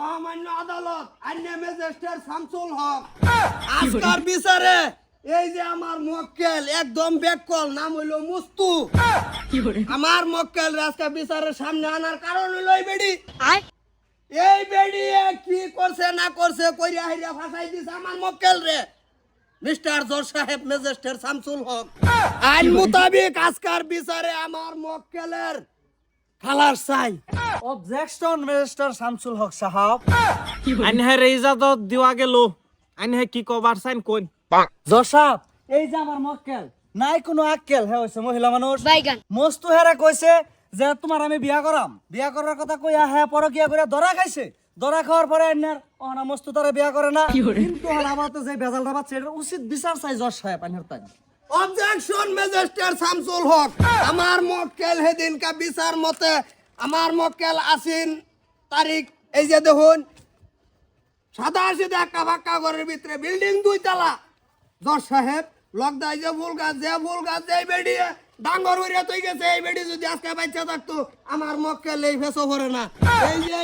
মহামান্য আদালত আইন ম্যাজিস্ট্রেট শামসুল হক। আজকার বিচারে এই যে আমার মক্কেল একদম বেকল নাম হইল মুস্তু আমার মক্কেল রাস্তা বিচারের সামনে আনার কারণ হইল এই বেডি। এই বেডি কি করছে না করছে কইরা হাইরা ফাঁসাই দিছে আমার মক্কেল রে। মিস্টার জোর সাহেব ম্যাজিস্ট্রেট শামসুল হক। আইন মোতাবেক আজকার বিচারে আমার মক্কেলের খালাস চাই। অবজেকশন রেজিস্টার শামসুল হক সাহাব আনহে দিওয়া গেল। আনহে কি কবার চাইন কোন? জসাব এই যে আমার মক্কেল নাই কোনো আক্কেল হে হইছে মহিলা মানুষ। মস্তু হেরে কইছে যে তোমার আমি বিয়া করাম। বিয়া করার কথা কইয়া হ্যাঁ পরকিয়া করে ধরা খাইছে। ধরা খাওয়ার পরে এনার অনা মস্তু তারা বিয়া করে না। কিন্তু হল আমার তো যে বেজালটা পাচ্ছে এটা উচিত বিচার চাই জজ সাহেব আইনের তাই। অবজেকশন ম্যাজিস্ট্রেট শামসুল হক আমার মক্কেল হেদিন কা বিচার মতে আমার মক্কেল আসিন তারিখ, এই যে দেখুন সাদা সিধা একা ফাঁকা ঘরের ভিতরে বিল্ডিং দুই তালা জজ সাহেব লকদাই যে ফুল গাছ যে ফুল গাছ যে বেডি, ডাঙ্গর হইয়া তুই গেছে, এই বেডি যদি আজকে বাচ্চা থাকতো, আমার মক্কেল এই ফেসো ভরে না। এই যে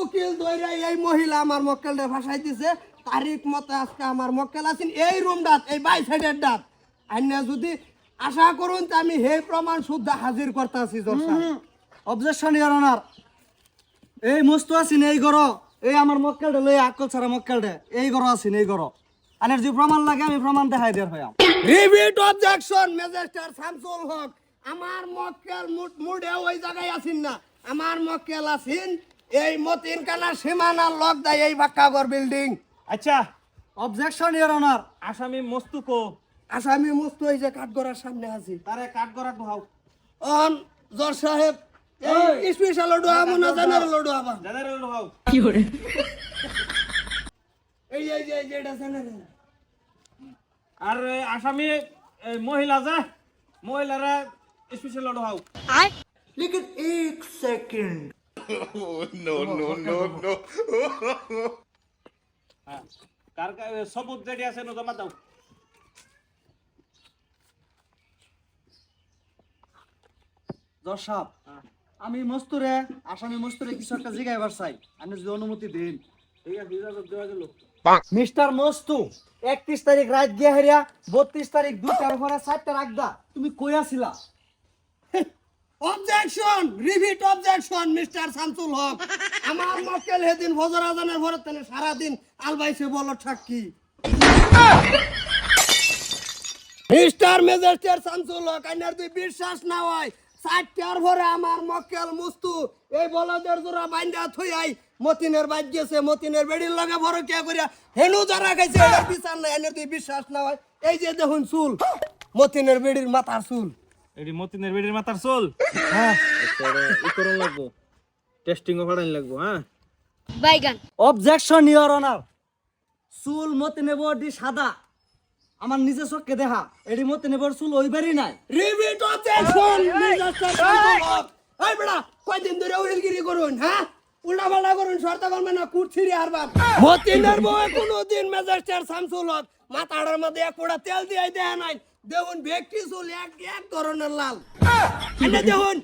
উকিল দইরা এই মহিলা আমার মক্কেলটা ভাসাই দিছে, তারিখ মতে আজকে আমার মক্কেল আছেন এই রুমটাত এই বাই সাইডের ডাত আইনা যদি আশা করুন তা আমি হে প্রমাণ শুদ্ধ হাজির করতেছি জজ সাহেব। Objection your honour. এই মস্ত আছিন এই গর এই আমার মক্কেলটা লই আকল ছাড়া মক্কেলটা এই গর আছিন এই গর আনের যে প্রমাণ লাগে আমি প্রমাণ দেখাই দেয়ার হইয়াম। রিভিট অবজেকশন ম্যাজিস্ট্রেট শামসুল হক আমার মক্কেল মুড- মুডে ওই জায়গায় আছেন না। আমার মক্কেল আছেন এই মতিন কানা সীমানা লক দেয় এই বাক্কাগর বিল্ডিং। আচ্ছা অবজেকশন ইয়ার অনার আসামি মস্তু কো। আসামি মস্ত এই যে কাঠগড়ার সামনে আছি। তারে কাঠগড়া ঢোহাও অন জর সাহেব এই স্পেশাল লডু আমো না জেনারেল লডু আমা জেনারেল ঢোহাও কি হরে এই এই এই এটা জেনারেল। আর আসামি মহিলা যা মহিলারা স্পেশাল লডু আই লেকিন এক second no no no no কার সবুত যেটি আছে নো জমা দাও দর্শক আমি মস্তুরে আসামি মস্তুরে কিছু একটা জিগাইবার চাই। আপনি যদি অনুমতি দিন। ঠিক মিস্টার মস্তু একত্রিশ তারিখ রাত গিয়া হেরিয়া বত্রিশ তারিখ দুটার পরে চারটা রাখদা তুমি কই আছিলা? Objection রিভিট objection mister Shamsul Haq. আমার মক্কেল হেদিন ফজর আজানের ভরে তাহলে সারাদিন আলবাইছে বলো সাক্ষী। মিস্টার ম্যাজিস্ট্রেট শামসুল হক আইনার তুই বিশ্বাস না হয়। চারটার ভরে আমার মক্কেল মুস্তু এই বলদের জোড়া বাইন্দা থই আই মতিনের বাইক গেছে মতিনের বেড়ির লগে ভরে কে করিয়া। হেনু যারা খাইছে এটার বিচার নাই আইনার তুই বিশ্বাস না হয়। এই যে দেখুন চুল মতিনের বেড়ির মাথার চুল। এটি মতিনের বেডির মাথার চল? হ্যাঁ। ই করন লাগবো টেস্টিং করাইন লাগবো হ্যাঁ? বাইগান। অবজেকশন ইওর অনার চুল মতে নেব দি সাদা। আমার নিজে চোখকে দেখা এটি মতে নেবর চুল ওইবারই নাই। অবজেকশন শামসুল এই বেড়া কয়দিন ধরে উইলগিরি করুন হ্যাঁ? উল্টা পাল্টা করুন শর্তা করবেন না কুটছিরি মতিনের বউ শামসুল হক। মাথাটার মধ্যে এক পোড়া তেল দিয়ে দেয়া নাই। দেখুন ব্যক্তি চুল এক এক ধরনের লাল। এনে দেখুন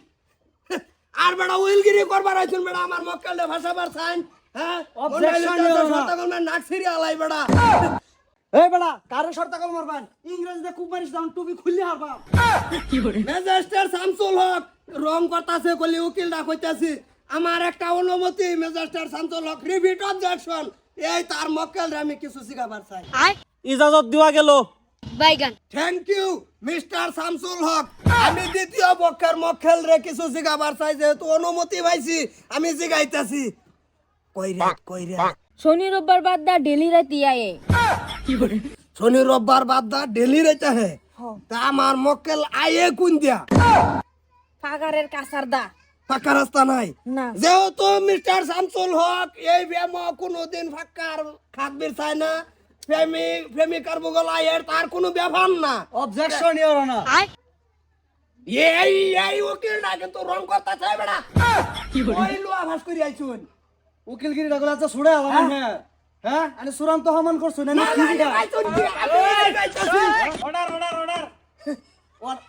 আর বেড়া উইলগিরি করবার আইছুন বেড়া আমার মক্কেলটা ভাষাবার সাইন হ্যাঁ? Your Honor. শর্তা নাক আলাই বেড়া এই বেড়া কারে শর্তা কল মারবান। ইংরেজিতে খুব মারিস দাম টুপি খুললি হারবাম ম্যাজিস্ট্রেট শামসুল হক রং করতাছে কলি উকিল দা কইতাছি আমার একটা অনুমতি magistrate Shamsul Haq repeat objection এই তার মক্কেল আমি কিছু শিখাবার চাই। আয়। ইজাজত দেওয়া গেল। বাইগান। Thank you mister Shamsul Haq. আমি দ্বিতীয় পক্ষের মক্কেল রে কিছু শিখাবার চাই যেহেতু অনুমতি পাইছি আমি শিখাইতাছি। কই রে কই রে শনি রোববার বাদ দা ডেলি রাতি আয়ে। শনি রোববার বাদ দা ডেলি রেতে হে। তা আমার মক্কেল আয়ে কোন দিয়া? পাগারের কাসার দা। ফাঁকা রাস্তা নাই যেহেতু মিস্টার শামসুল হক এই ব্যায়াম কোনোদিন ফাঁকার খাকবির চায় না। প্রেমিক প্রেমিকার বগল আয়ের তার কোনো ব্যাপার না। অবজেকশন ইওর আয়। এই এই উকিলটা কিন্তু রং করতে চাই বেড়া ওই লোয়া ভাস করি আইছুন উকিলগিরি ডাকলে আচ্ছা ছুড়ে আলাম হ্যাঁ। হ্যাঁ? আমি চূড়ান্ত হমান করছ না আইছুন কি আমি গাইতাছি order order order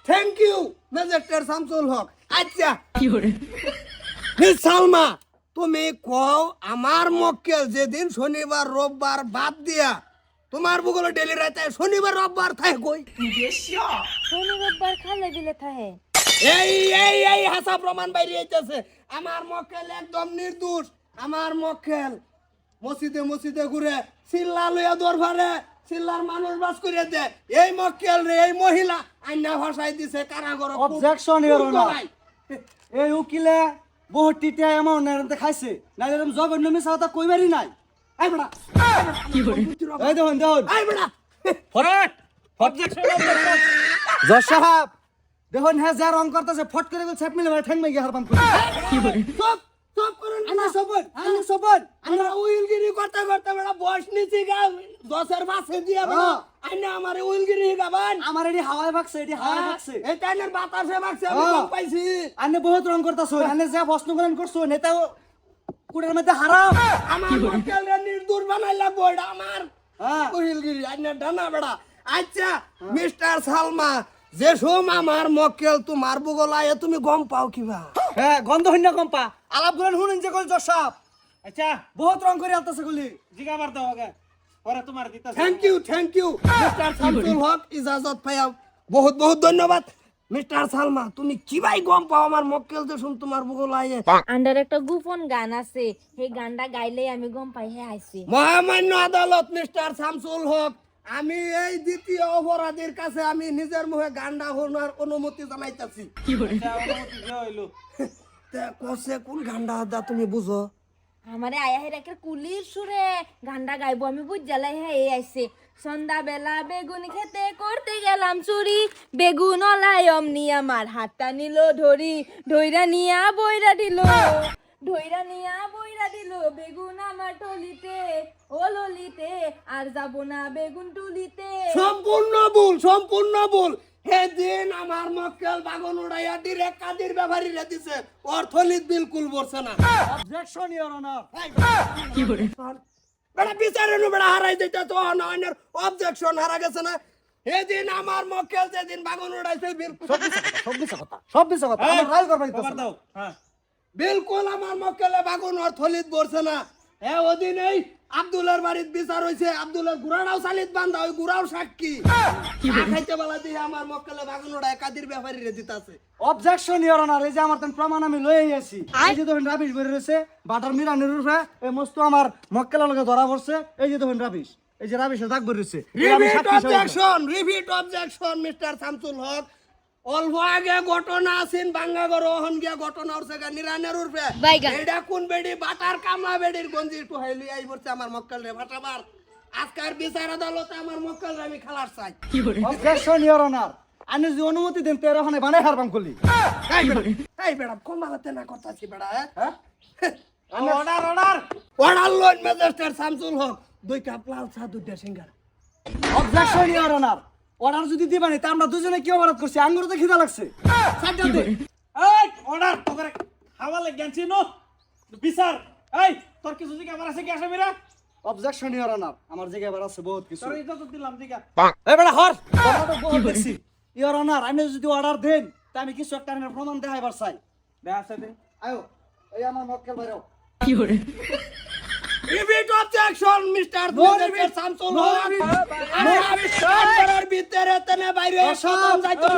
thank you Shamsul Haq আচ্ছা। মিস সালমা তুমি কও আমার মক্কেল যেদিন শনিবার রোববার বাদ দিয়া তোমার বুগলে ডেলি রাতে শনিবার রোববার থাকে কই? শনি রোববার খালে দিলে থাহে। এই এই এই হাসা প্রমাণ বাইরে আইতেছে। আমার মক্কেল একদম নির্দোষ। আমার মক্কেল মসজিদে মসজিদে ঘুরে চিল্লা লইয়া দৌড় ফারে চিল্লার মানুষ বাস করে দে এই মক্কেল রে এই মহিলা আইনা ভাষাই দিছে কারাগর Objection, Your Honor. এই উকিলে বহুত টিটিয়া এমাউন্ট নেরতে খাইছে না এরকম জঘন্য মিশা কথা কইবারই নাই? এই বেড়া। এই দেখুন দেখুন। এই বেড়া। ফরাট অবজেকশন অবজেকশন জজ সাহেব দেখুন হ্যাঁ যা রং করতেছে ফট করে গেল ছেপ মিলে ঠ্যাং মেগে হারবাম করে চুপ। চুপ করুন আনা। সবন আনা। সবন আমরা উইলগিরি করতে করতে বেড়া বয়স নিচে গা দশের বাসে দিয়ে বেড়া হ্যাঁ। আইনা আমার উইলগিরি গাবান। আমার এটি হাওয়ায় ভাগছে এটি হাওয়ায় ভাগছে। এই টাইনের বাতাসে বাগছে আমি হ্যাঁ। পাইছি। আনে বহুত রং করতেছো আনে যা প্রশ্ন করেন করছ নেতা কুড়ের মধ্যে হারাম আমার মক্কেল রে নির্দোষ বানাই লাগবো এটা আমার। হ্যাঁ। উইলগিরি আইনা ডানা বেড়া। আচ্ছা মিস্টার সালমা যে সোম আমার মক্কেল তোমার বুগলায় তুমি গম পাও কিবা? হ্যাঁ গন্ধ হইনা কম্পা আলাপগুলো শুনেন যে কল জজ আচ্ছা বহুত রং করে আলতাছে গুলি জিগা মার দাও আগে পরে তোমার দিতাছে। Thank you thank you mister Shamsul Haq ইজাজত পাইয়া বহুত বহুত ধন্যবাদ। মিস্টার সালমা তুমি কিবাই গম পাও আমার মক্কেল যে শুন তোমার বুগলায় আন্ডার একটা গোপন গান আছে সেই গানটা গাইলেই আমি গম পাই হে আইছে মহামান্য আদালত মিস্টার শামসুল হক আমি এই দ্বিতীয় অপরাধীর কাছে আমি নিজের মুখে গান্ডা হওয়ার অনুমতি জানাইতেছি। আচ্ছা, অনুমতি দেওয়া হইল। কসে কোন গান্ডা দা তুমি বুঝো? আমারে আয়া হে একটা কুলির সুরে গানটা গাইবো আমি বুঝ জ্বালাই হ্যাঁ এই আইছে। সন্ধ্যা বেলা বেগুন খেতে করতে গেলাম চুরি বেগুন অলাই অমনি আমার হাতটা নিল ধরি ধইরা নিয়া বইরা দিল। ধইরা নিয়া বইরা দিল বেগুন আমার টলিতে ও ললিতে আর যাব না বেগুন টুলিতে। সম্পূর্ণ ভুল সম্পূর্ণ ভুল। সেদিন আমার মক্কেল বাগন উড়াইয়া ডিরেক্ট কাদির ব্যাপারী রে দিছে। অর্থনীতি বিলকুল বলছে না। অবজেকশন ইওর অনার কি বেটা বিচারে নু বেটা হারাই দিতে তো অন্যের অবজেকশন হারা গেছে না। সেদিন আমার মক্কেল যেদিন বাগন উড়াইছে বিলকুল সব মিছা কথা সব মিছা কথা আমার রায় করবা দাও হ্যাঁ। বিলকুল আমার মক্কেলে বাগুন অর্থলিত বলছে না। হ্যাঁ ওদিন এই আব্দুলের বাড়ির বিচার হয়েছে আব্দুলের গুড়াটাও সালিত বান্ধা ওই গুড়াও সাক্ষী। খাইতে বেলা দিয়ে আমার মক্কেলে বাগুন ওড়ায় কাদির ব্যাপারী রে দিতাছে। অবজেকশন ইওর অনার এই যে আমার তেন প্রমাণ আমি লই আইছি। এই যে দেখুন রাবিশ বের রয়েছে বাটার মিরানির রূপে এই মস্ত আমার মক্কেলের লগে ধরা পড়ছে। এই যে দেখুন রাবিশ এই যে রাবিশের দাগ বের রয়েছে repeat objection repeat objection mister Shamsul Haq অল্প আগে ঘটনা আছেন বাঙ্গাগর ওহন গিয়া ঘটনা উঠছে গা নিরানের উঠবে এটা কোন বেডি? বাটার কামলা বেডির গঞ্জি একটু হাইলি আই পড়ছে আমার মক্কেল রে ফাটাবার আজকার বিচার আদালতে আমার মক্কেল রে আমি খালার চাই। অবজেকশন ইওর অনার আমি যদি অনুমতি দেন তেরো খানে বানাই হারবাম করলি এই বেড়া কমালাতে না করতাছি বেড়া হ্যাঁ হ্যাঁ অর্ডার অর্ডার অর্ডার লোন ম্যাজিস্ট্রেট শামসুল হক দুই কাপ লাল চা দুইটা সিঙ্গার অবজেকশন ইওর অনার অর্ডার যদি দিবানি তা আমরা দুজনে কি অপরাধ করছি? আঙ্গুর তো খিদা লাগছে। সাইডটা দে এই অর্ডার তোকে খাওয়া লেগেছি নো বিচার। এই তোর কিছু আমার আছে কি আসামিরা অবজেকশন ইওর অনার আমার এবার আছে বহুত কিছু। তোর ইজ্জত দিলাম জিগা এই বেটা হর। তোমরা তো বহুত দেখছি। ইওর অনার আমি যদি অর্ডার দেন তা আমি কিছু একটা প্রমাণ দেখাইবার চাই। দেখা আছে দে। আয়ো এই আমার মক্কেল বাইরেও। Repeat objection mister repeat. Shamsul Haq. আমি ভিতরে তেনে বাইরে যাইতো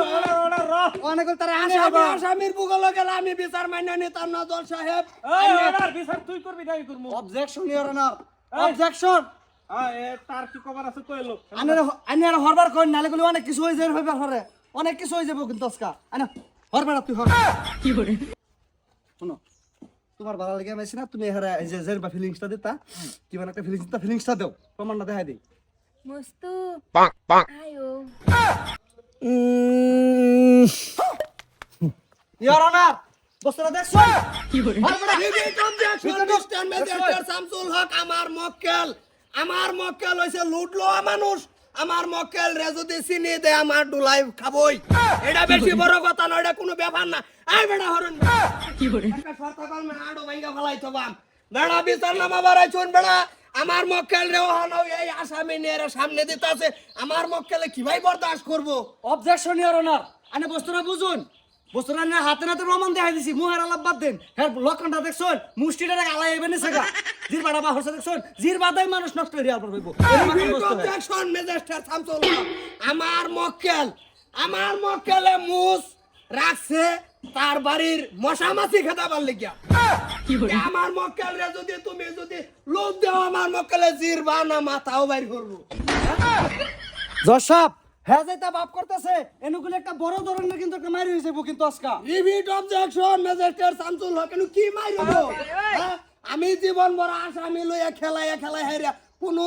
অনেক তারা আনে আসামি আসামির বুগলে গেলে আমি বিচার মান্য নিতাম না দল সাহেব। এই বিচার তুই করবি না আমি করব অবজেকশন ইওর অনার অবজেকশন হ্যাঁ তার কি খবর আছে কইলো আনের আনের হরবার কই নালে গুলো অনেক কিছু হয়ে হইবার হরে অনেক কিছু হয়ে যাবে কিন্তু আজকা আনে হরবার তুই হর। কি করে শুনো তোমার ভালো লাগে আমি না তুমি এহারা এই যে জের বা ফিলিংসটা দিতা কি মানে একটা ফিলিংস তা ফিলিংসটা দাও প্রমাণটা দেখাই দেই। মস্তু। পাক পাক। আয়ো। ইওর অনার বস্তুটা দেখছ? মিস্টার ম্যাজিস্ট্রেট শামসুল হক আমার মক্কেল। আমার মক্কেল হইছে লুটলো মানুষ। আমার মক্কেল রে যদি চিনি দে আমার ডুলাই খাবই। এটা বেশি বড় কথা না এটা কোনো ব্যাপার না। এই বেটা হরন। কি করে একটা শর্ত আড়ো ভাঙ্গা ফলাই তো বাম। বেড়া বিচার নামা বাড়াই চুন বেড়া। আমার মক্কেল রে ওহানো এই আসামি নিয়ে সামনে দিতাছে। আমার মক্কেলে কি ভাই বরদাস্ত করব? অবজেকশন ইওর অনার আনে বস্তুটা বুঝুন। বস্তুটা নিয়ে হাতে নাতে প্রমাণ দেখাই দিছি। মুহের আলাপ বাদ দেন। হ্যাঁ লক্ষণটা দেখছুন? মুষ্টিটা আলাই এবে নিছে গা। জির বাড়া বা হচ্ছে দেখছুন? জির বাদাই মানুষ নষ্ট হয়ে পর হইব অবজেকশন মেজেস্টার আমার মক্কেল আমার মক্কেলে মুস রাখছে। তার বাড়ির মশা মাছি খেতাবার লিগিয়া আমার মক্কেল রে যদি তুমি যদি লোভ দেও আমার মক্কেলে জির বা না মাথাও বাইর করব। জসাব হ্যাঁ যাইতা বাপ করতেছে এনুগুলো একটা বড় ধরনের কিন্তু একটা মারি হয়েছে কিন্তু আজকা। রিভিট অবজেকশন শামসুল হক এনু কি মারিব হ্যাঁ? আমি জীবন বড় আসামি লইয়া খেলাইয়া খেলাই হাইরা কোনো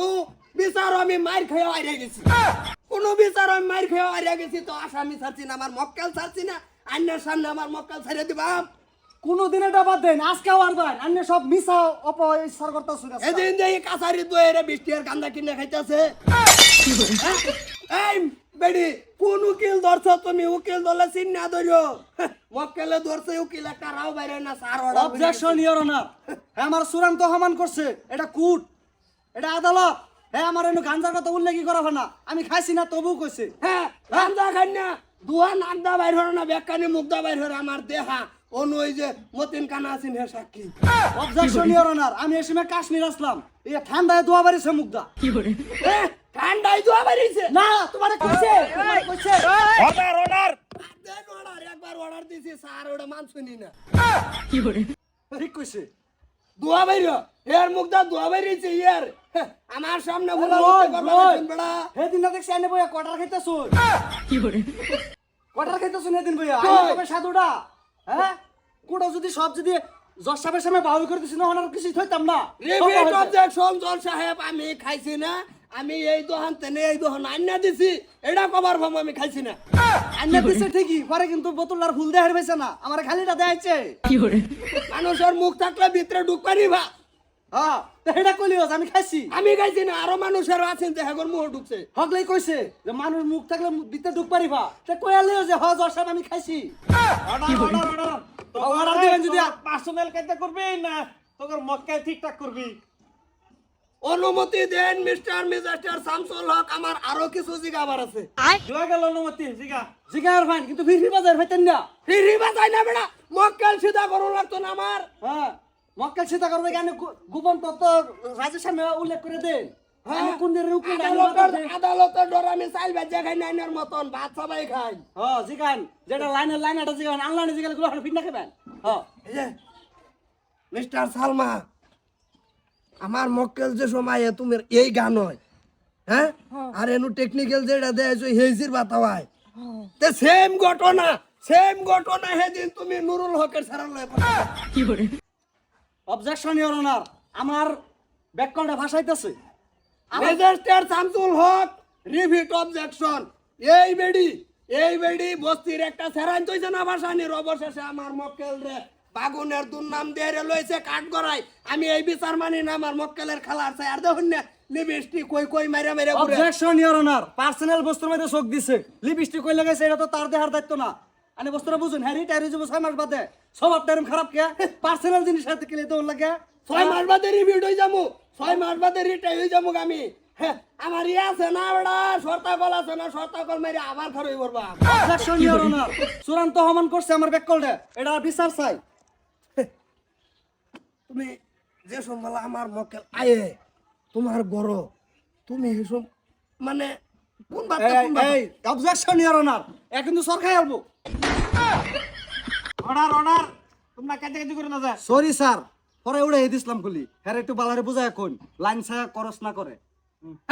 বিচার আমি মার খেয়ে হারিয়ে গেছি। কোনো বিচার আমি মার খেয়ে হারিয়ে গেছি তো আসামি ছাড়ছি না আমার মক্কেল ছাড়ছি না। আন্যের সামনে আমার মক্কেল ছেড়ে দিবাম কোনোদিন এটা বাদ দেন আজকেও আর দেন। অন্য সব মিশা অপসার করতেছে এদিন যে কাছারি দইরে বৃষ্টির কান্দা কিনে খাইতেছে। এই বেডি কোন উকিল ধরছ তুমি? উকিল ধরলে চিন্না ধরো। মক্কেলে ধরছে উকিল একটা রাও বাইরে না সার অবজেকশন ইওর অনার হ্যাঁ আমার চূড়ান্ত সমান করছে। এটা কুট এটা আদালত। হ্যাঁ আমার এনে গাঞ্জার কথা উল্লেখই করা হয় না। আমি খাইছি না তবু কইছে। হ্যাঁ রান্দা খাই না। দুয়া নান্দা বাইর হরে না বেকানি মুগ্ধা বাইর হরে আমার দেহা। অনু ওই যে মতিন কানা আছেন হে সাক্ষী। অবজেকশন ইওর অনার আমি এই সময় কাশ্মীর আসলাম। এই ঠান্ডায় দোয়া বাড়িছে মুগ্ধা এ, ঠান্ডায় দুয়া বাইরিছে না তোমারে কইছে তোমারে কইছে। অর্ডার অর্ডার দেন অর্ডার একবার অর্ডার দিছি স্যার ওটা মান শুনি না ঠিক কইছে। দুয়া বাইর এর মুগ্ধা দুয়া বাইরেছে ইয়ার হ্যাঁ, আমার সামনে ওই। বেড়া সেদিন না দেখছি এনে বইয়া কটার খাইতেছো কটার খাইতেছো এদিন বইয়া। কই? আমি তবে সাধুটা হ্যাঁ? কোটো যদি সব যদি জজ সাহেবের সামনে বাউল করে দিছি না ওনার কিছু থইতাম না। রিপিট অবজেকশন জল সাহেব আমি খাইছি না। আমি এই দোহান তেনে এই দোহান আন্না দিছি এটা কবার ভাব আমি খাইছি না। আন্না দিছে ঠিকই পরে কিন্তু বোতলার ফুল দেখার পাইছে না আমার খালিটা দেখাইছে। মানুষের মুখ থাকলে ভিতরে ঢুক পারিবা হ্যাঁ তো এটা কইলিও আমি খাইছি। আমি খাইছি না আরও মানুষের আছেন যে হেগর মুহ ঢুকছে। হগলাই কইছে যে মানুষ মুখ থাকলে ভিতরে ঢুক পারিবা তে কইয়ালিও যে হ জজ সাহেব আমি খাইছি। অর্ডার অর্ডার অর্ডার অর্ডার দিবেন যদি পার্সোনাল কাজটা করবি না তোর মক্কায় ঠিকঠাক করবি। অনুমতি দেন মিস্টার মেজাস্টার শামসুল হক আমার আরও কিছু জিগাবার আছে। জুয়া গেল অনুমতি জিগা। জিগার ফাইন কিন্তু ফিরি বাজার হইতেন না। ফিরি বাজাই না বেড়া মক্কেল সিধা করুন লাগতো না আমার হ্যাঁ মক্কেল সীতা করবে কেন গোপন তত্ত্ব রাজের সামনে উল্লেখ করে দেন আদালতের ডর আমি চাইল বাজা খাই নাইনের মতন ভাত সবাই খাই। হ্যাঁ জিগান যেটা লাইনের লাইন এটা জিগান আনলাইনে জিগানগুলো ফিট না খাবেন হ্যাঁ মিস্টার সালমা আমার মক্কেল যে সময় তুমি এই গান হয় হ্যাঁ? আর এনু টেকনিক্যাল যেটা দেয় হেজির বাতা হয়। তে সেম ঘটনা সেম ঘটনা সেদিন তুমি নুরুল হকের সারাল অবজেকশন ইওর অনার আমার ব্যাককলটা ভাষাইতেছে register Shamsul Haq repeat objection এই বেডি এই বেডি বস্তির একটা সেরান তৈছে না ভাষানির অবশেষে আমার মক্কেল রে বাগুনের দুর্নাম দিয়ে লইছে কাঠ গড়াই আমি এই বিচার মানি না আমার মক্কেলের খেলার চাই আর দেখুন না লিপস্টিক কই কই মাইরা মাইরা ঘুরে। অবজেকশন ইওর অনার পার্সোনাল বস্তুর মধ্যে চোখ দিছে। লিপস্টিক কই লাগাইছে এটা তো তার দেহার দায়িত্ব না। আনি বস্তুটা বুঝুন হ্যাঁ রিটায়ার হয়ে যাব ছয় মাস বাদে। সব আপনার খারাপ কে? পার্সোনাল জিনিস সাথে কিলে দৌড় লাগে। ছয় মাস বাদে রিভিউড হয়ে যাব। ছয় মাস বাদে রিটাই যাব আমি। হ্যাঁ, আমার ইয়ে আছে না বেড়া সর্তা কল আছে না সর্তা কল মারি আবার অবজেকশন ইওর অনার চূড়ান্ত হমান করছে আমার ব্যাককলটা এটা বিচার চাই। তুমি যে সম্ভালা আমার মক্কেল আয়ে তোমার গড় তুমি এসব মানে কোন বার্তা কোন বার্তা? অবজেকশন ইওর অনার এ কিন্তু সরকার আলবো। অর্ডার অর্ডার তোমরা করে না যা সরি স্যার পরে উড়ে দিছিলাম খুলি। হ্যাঁ একটু বালারে বুঝায় কোন লাইন ছায়া করস না করে।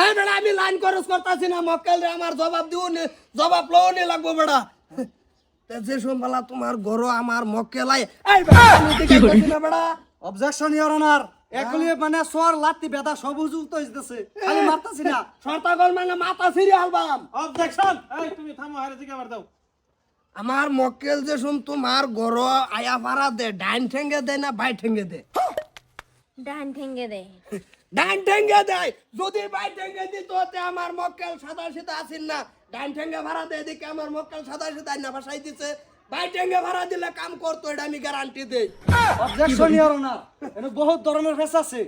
এই বেড়া আমি লাইন খরচ করতেছি না মক্কেল রে আমার জবাব দিও নি জবাব লও নি লাগবো বেড়া। তে যে সম্ভালা তোমার গড় আমার মক্কেল আয়ে। এই বেড়া আমি দিকে কইছি না বেড়া। অবজেকশন ইওর অনার এগুলি মানে সোয়ার লাত্তি বেদা সব উজুত হইতেছে। খালি মারতাছি না। সর্তা কল মানে মাথা ছিঁড়ে হালবাম অবজেকশন এই তুমি থামো হারে জিগা বার দাও। আমার মক্কেল যে শুন তোমার গড় আয়া পারা দে ডাইন ঠেঙ্গে দে না বাই ঠেঙ্গে দে? ডান ঠেঙ্গে দে। ডাইন ঠেঙ্গে দে। যদি বাই ঠেঙ্গে দিত তে আমার মক্কেল সাদা সিধা আসিন না। ডাইন ঠেঙ্গে ভাড়া দেয় দেখে আমার মক্কেল সাদা সিধা না ভাষাই দিছে। বাই ভাড়া দিলে কাম করতো এটা আমি গ্যারান্টি দেই। অবজেকশন ইওর অনার এনে বহুত ধরনের ফেস আছে।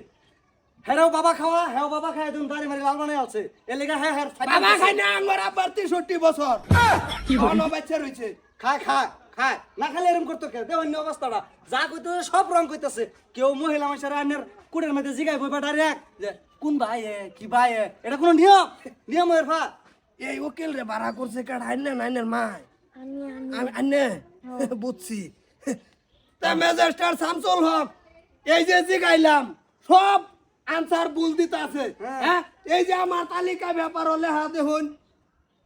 হেরাও বাবা খাওয়া হেও বাবা খায় তুমি দাঁড়ি মারি লাল বানাই আছে হ্যাঁ হ্যাঁ বাবা না আমার বছর। বাচ্চা খায় খায় খায়। না খালি এরকম করতো কে? দে অন্য অবস্থাটা। যা কইতেছে সব রং কইতেছে। কেউ মহিলা মানুষের আইনের কুড়ের মধ্যে জিগাই বইবা ডাইরেক্ট যে কোন ভাই কি ভাই এটা কোনো নিয়ম? নিয়ম এর ফা এই উকিল রে ভাড়া করছে নাইনের মাই আমি আমি। বুঝছি। তা ম্যাজিস্ট্রেট শামসুল হক এই যে জিগাইলাম সব আনসার ভুল দিতে আছে। হ্যাঁ। এই যে আমার তালিকা ব্যাপার লেহা দেখুন।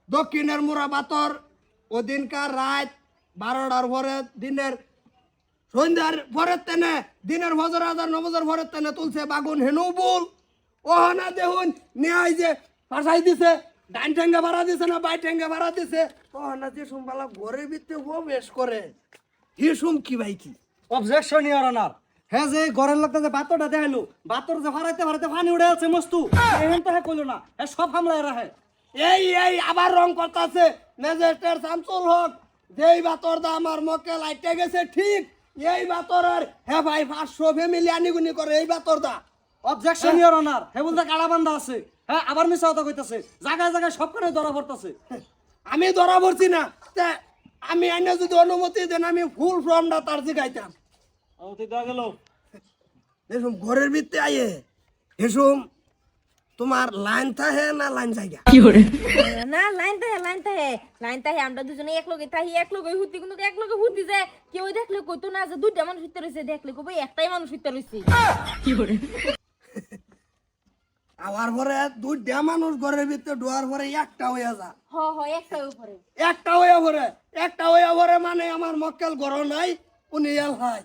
দক্ষিণের মুরাবাতর ওদিনকার রাত বারোটার পরে দিনের সন্ধ্যার পরের তেনে দিনের ভজর হাজার নবজর পরের তেনে তুলছে বাগুন হেনু বল ও না দেখুন নিয়ে যে ফাঁসাই দিছে। ডাইন ঠেঙ্গা ভাড়া দিছে না বাই ঠেঙ্গা ভাড়া দিছে? না যে সুমবালা ঘরের ভিতরে ও বেশ করে হিসুম কি ভাই কি অবজেকশন ইয়ার অনার হ্যাঁ যে ঘরের যে বাতরটা দেখাইলো, বাতর যে ফারাইতে ফারাইতে পানি উড়ে আছে মস্তু। তো হ্যাঁ কইলো না হ্যাঁ সব হামলায় রাখে এই এই, আবার রং করতেছে। ম্যাজিস্ট্রেট শামসুল হক, যেই বাতর দা আমার মক্কে লাইটে গেছে, ঠিক এই বাতরের হ্যাঁ ভাই পাঁচশো ফ্যামিলি আনিগুনি করে, এই বাতর দা। অবজেকশন ইয়ার অনার হে বলতে কাড়া বান্ধা আছে। হ্যাঁ আবার মিছা কথা কইতাছে। জায়গায় জায়গায় সব করে ধরা পড়তাছে। আমি ধরা পড়ছি না। তা আমি আইনে যদি অনুমতি দেন আমি ফুল ফর্মটা তার জিগাইতাম অনুমতি দেওয়া গেল। এসম ঘরের ভিতরে আইয়ে এসম তোমার লাইন থাকে না লাইন জায়গা? কি করে? না লাইন তাহে লাইন তাহে লাইন তাহে আমরা দুজনে এক লগে থাহি এক লগে হুতি কিন্তু এক লগে হুতি যে কেউ দেখলে কইতো না যে দুইটা মানুষ হইতে রইছে দেখলে কইবো একটাই মানুষ হইতে রইছে আবার পরে দুইটা মানুষ ঘরের ভিতরে ঢোয়ার পরে একটা হইয়া যা। হ হ একটাই উপরে একটা হইয়া পরে একটা হইয়া পরে মানে আমার মক্কেল ঘর নাই উনি এল হয়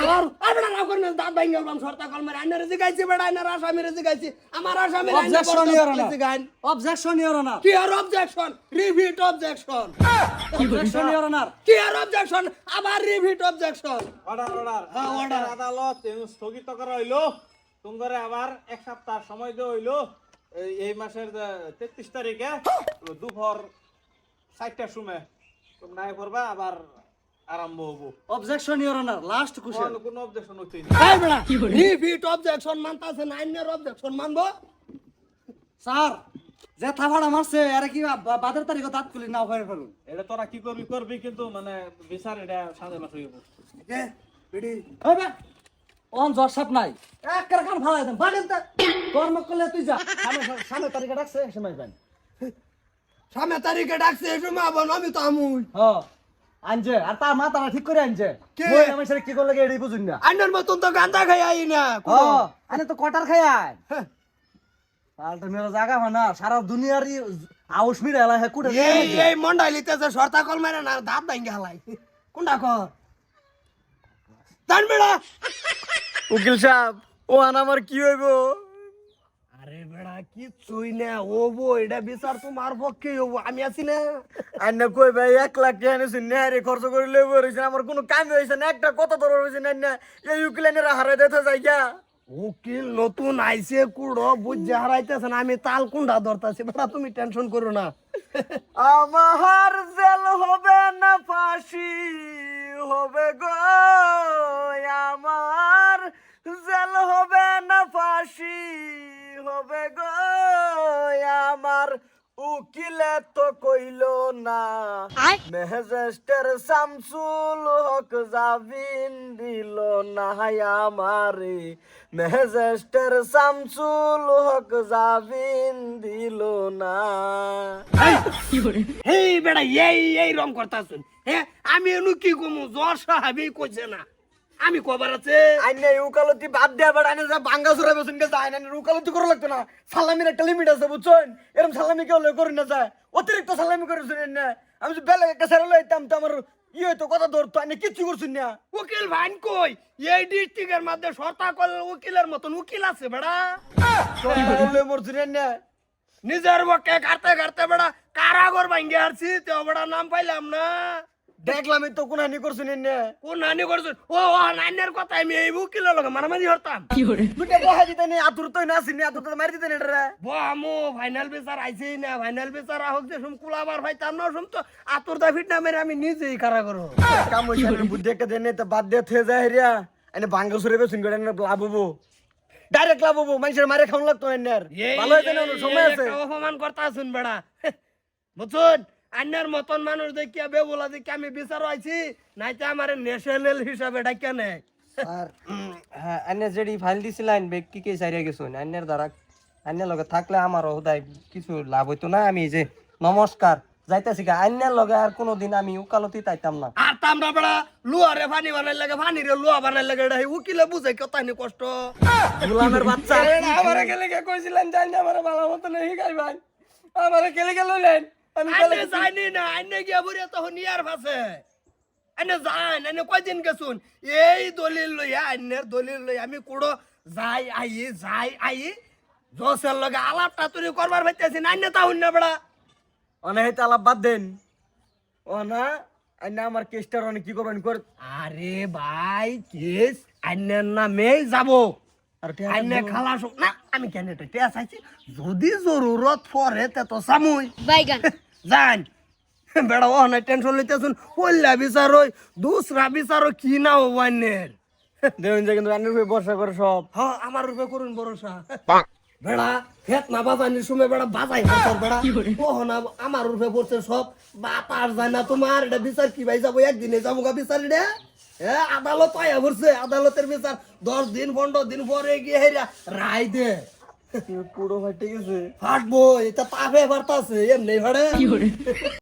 আবার আপনার না করেন দাঁত ভাই গেলাম সরতা কলমের আইনের জিগাইছি বেড়া আইনের আসামির জিগাইছি আমার আসামির objection your honour objection your honour কি আর objection repeat objection objection your honour কি আর অবজেকশন আবার রিভিট অবজেকশন অর্ডার অর্ডার হ্যাঁ. আদালত স্থগিত করা হইল। তোমারে আবার এক সপ্তাহ সময় দেওয়া হইল। এই- এই মাসের তেত্রিশ তারিখে দুপুর চারটার সময় তোমরা করবা আবার আরম্ভ হব। Objection your honour last question কোনো- অবজেকশন হইতেই না। এই বেড়া রিভিট অবজেকশন মানতাছে না আইনের অবজেকশন মানবো? স্যার যে থাফাড়া মারছে আরে কি বাদের তারিখ দাঁত খুলি না হয়ে ফেলুন? এটা তোরা কি করবি করবি কিন্তু মানে বিচার এটা সাঁঝে মাস হইব। এ, বিড়ি। ওই বে অন জ্বর সাপ নাই। এক কার কান ফালাই দেন বাড়েন তা কর্ম করলে তুই যা। সামনে সামনে তারিখে ডাকছে সময় পাই সামনে তারিখে ডাকছে সময় আবার আমি তো আমুই। হ আনছে আর তার মা তারা ঠিক করে আনছে কে? মই আমার সাথে কি করলে এটাই বুঝুন না। আইনের মতন তো গান্দা খাই আই না হ আনে তো কটার খাই আয় পাল্টা মেরা জায়গা হয় না সারা দুনিয়ার আউস মিরে এলা হে কুড়ে এই এই মন্ডাইলিতেছে সরতা কল মেরে না দাঁত হালাই। কোনটা কর জান বেড়া উকিল সাহেব ও আন আমার কি হইব? আরে বেড়া কিচ্ছুই না ও বো এটা বিচার তোমার পক্ষে হব আমি আছি না। আন্না কই ভাই এক লাখ টাকা নিয়েছি নেহারি খরচ করে লেব রয়েছে আমার কোনো কাম হয়েছে না একটা কথা ধরে রয়েছে না না এই উকিল এনে হারাই দিতে যাই গা। উকিল নতুন আইছে কুড়ো বুঝে হারাইতেছে না আমি তাল কুন্ডা ধরতাছি বেড়া তুমি টেনশন করো না। আমার জেল হবে না ফাঁসি। হবে গো আমার জেল হবে না ফাঁসি হবে গো আমার উকিলে তো কইল না। মেহেজেস্টের শামসুল হক জামিন দিল না আমারে। মেহেজেস্টের শামসুল হক জামিন দিল না। এই বেড়া এই এই রং করতাছুন। হ্যাঁ আমি এনু কি কমু? জ্বর সাহাবি কইছে না। আমি কবার আছে? আইনে উকালতি বাদ দেয়া বাট আইনে যা বাঙ্গা সুরা বেসুন গেছে আইনে উকালতি করা লাগতো না। সালামির একটা লিমিট আছে বুঝছেন? এরকম সালামি কেউ করি না যায়। অতিরিক্ত সালামি করে শুনেন না। আমি যদি বেলে একটা সেরা লইতাম তো আমার ইয়ে হইতো কথা ধরতো আইনে কিচ্ছু করছুন না। উকিল ভাইন কই? এই ডিস্ট্রিক্টের মধ্যে সরতা কল উকিলের মতন উকিল আছে বেড়া। মোর শুনেন না। নিজের পক্ষে কাটতে কাটতে বেড়া কারাগর ভাঙ্গে আসছি তো বেড়া নাম পাইলাম না। দেখলামই তো কোন হানি করছুন না কোন নানি করছেন? ও ও নাইনের কথা আমি এই উকিলের লগে মারামারি হরতাম দুটা বহা দিতে নেই আতুর তো না আসিনি আতুর তো মারি দিতে নেই রে আমু ফাইনাল বিচার আইছেই না ফাইনাল বিচার হোক যে সুম কুলাবার ভাইতাম না সুম তো আতুর দা ফিট না মেরে আমি নিজেই কারাগর কাম হইছে না, বুদ্ধি একটা দেনে তো বাদ দিয়ে থয়ে যায় রিয়া আইনে বাঙ্গা সুরে বেসুন করে না লাভ হব। ডাইরেক্ট লাভ হব মানুষের মারে খাওয়া লাগতো না ভালো হয়েছে না সময় আছে? অপমান করতা শুন বেড়া বুঝুন? আন্যার মতন মানুষ দেখিয়া বেবুলা দেখি আমি বিচার আইছি নাইতে আমার ন্যাশনাল হিসাবে ডাকিয়া নেয় আর হ্যাঁ আইনের যেডি ফাইল দিছিলেন ব্যক্তি কে সারিয়া গেছুন আইনের দ্বারা আইনের লগে থাকলে আমারও হুদায় কিছু লাভ হইতো না। আমি যে নমস্কার যাইতাছি গা আইনের লগে আর কোনোদিন আমি উকালতি তাইতাম না। আর তামরা বড়া লুয়ারে পানি বানাই লাগে পানি রে লুয়া বানাই লাগে এটা উকিলে বুঝে কত নি কষ্ট। গোলামের বাচ্চা। আমারে কেলে কে কইছিলেন জানি না আমারে ভালো মতো নেই গাই ভাই আমারে কেলে কে লইলেন? আমি আইনে যাইনি না আইনে গিয়া বুড়িয়া তখন নিয়ার ভাসে আইনে যান আইনে কয়দিন গেছুন? এই দলিল লইয়া আইনের দলিল লই আমি কুড়ো যাই আই যাই আই জোসের লগে আলাপটা তুই করবার পাইতেছি না আইনে তাহুন না বড়া। অনেক আলাপ বাদ দেন। ও না আইনা আমার কেসটার অনেক কি করবেন? কর। আরে ভাই কেস আইনের নামে যাব। আইনে খালাস না আমি কেন এটা টেয়া চাইছি? যদি জরুরত পড়ে তে তো সামুই জান। বেড়া ও না টেনশন লইতেছুন। পল্লা বিচার ওই দুসরা বিচার কি না ও অন্যের দেখুন যে কিন্তু রান্নার উপরে ভরসা করে সব। হ্যাঁ আমার রূপে করুন ভরসা। বেড়া খেত না বাজানির সময় বেড়া বাজাই হাতার বেড়া। ও না আমার রূপে পড়ছে সব। বাতার যায় না তোমার এটা বিচার কি ভাই যাব? একদিনে যাব গা বিচার এটা? এ আদালত আয়া ভরছে আদালতের বিচার দশ দিন পনেরো দিন পরে গিয়ে হেরা রায় দে। পুরো ফাটে গেছে। আছে ফাটবো এটা তাপে আছে এমনি ভাড়ে